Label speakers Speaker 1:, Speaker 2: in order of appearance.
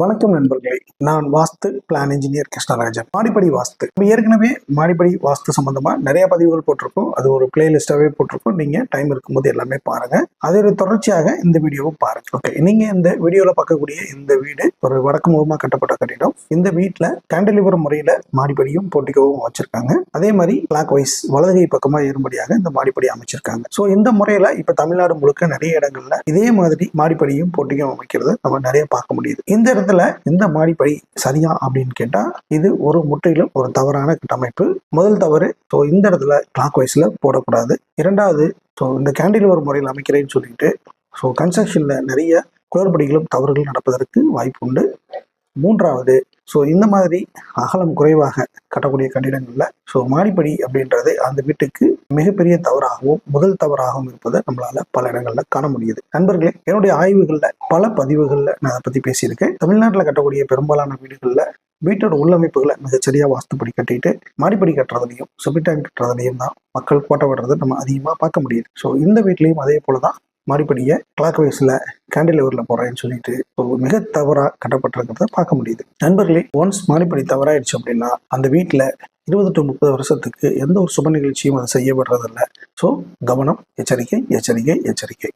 Speaker 1: வணக்கம் நண்பர்களே. நான் வாஸ்து பிளான் இன்ஜினியர் கிருஷ்ணராஜன். மாடிப்படி வாஸ்து. நம்ம ஏற்கனவே மாடிப்படி வாஸ்து சம்பந்தமா நிறைய பதிவுகள் போட்டிருக்கோம். அது ஒரு பிளேலிஸ்டாவே போட்டிருக்கோம். நீங்க டைம் இருக்கும்போது எல்லாமே பாருங்க. அதே தொடர்ச்சியாக இந்த வீடியோவும் பாருங்க. ஓகே நீங்க இந்த வீடியோல பார்க்கக்கூடிய இந்த வீடு ஒரு வடக்கு முகமா கட்டப்பட்ட கட்டிடம். இந்த வீட்டுல கேண்டலிவர் முறையில மாடிப்படியும் போட்டிக்கவும் வச்சிருக்காங்க. அதே மாதிரி கிளாக் வைஸ் வலதுகை பக்கமா ஏறும்படியாக இந்த மாடிப்படி அமைச்சிருக்காங்க. ஸோ இந்த முறையில இப்ப தமிழ்நாடு முழுக்க நிறைய இடங்கள்ல இதே மாதிரி மாடிப்படியும் போட்டியும் அமைக்கிறது நம்ம நிறைய பார்க்க முடியுது. இந்த இடத்துல இந்த மாடிப்படி சரியா அப்படின்னு கேட்டால் இது ஒரு முற்றிலும் ஒரு தவறான கட்டமைப்பு. முதல் தவறு ஸோ இந்த இடத்துல கிளாக் வைஸில் போடக்கூடாது. இரண்டாவது ஸோ இந்த கேண்டிலிவர் முறையில் அமைக்கிறேன்னு சொல்லிட்டு ஸோ கன்ஸ்ட்ரக்ஷனில் நிறைய குளறுபடிகளும் தவறுகள் நடப்பதற்கு வாய்ப்பு உண்டு மூன்றாவது ஸோ இந்த மாதிரி அகலம் குறைவாக கட்டக்கூடிய கட்டிடங்களில் ஸோ மாடிப்படி அப்படின்றது அந்த வீட்டுக்கு மிகப்பெரிய தவறாகவும் முதல் தவறாகவும் இருப்பதை நம்மளால பல இடங்களில் காண முடியுது. நண்பர்களே என்னுடைய ஆய்வுகளில் பல பதிவுகளில் நான் அதை பற்றி பேசியிருக்கேன். தமிழ்நாட்டில் கட்டக்கூடிய பெரும்பாலான வீடுகளில் வீட்டோட உள்ளமைப்புகளை மிகச்சரியாக வாஸ்துப்படி கட்டிட்டு மாடிப்படி கட்டுறதுலையும் சுபிட்டான் கட்டுறதுலையும் தான் மக்கள் கோட்டை விடுறது நம்ம அதிகமாக பார்க்க முடியுது. ஸோ இந்த வீட்லேயும் அதே போல தான் மாடிப்படியை கிளாக் வைஸில் கேண்டிலிவரில் போகிறேன்னு சொல்லிட்டு ஒரு மிக தவறாக கட்டப்பட்டிருக்கிறத பார்க்க முடியுது. நண்பர்களே ஒன்ஸ் மாடிப்படி தவறாயிடுச்சு அப்படின்னா அந்த வீட்டில் இருபது டு முப்பது வருஷத்துக்கு எந்த ஒரு சுப நிகழ்ச்சியும் அதை செய்யப்படுறதில்ல. ஸோ கவனம் எச்சரிக்கை எச்சரிக்கை எச்சரிக்கை.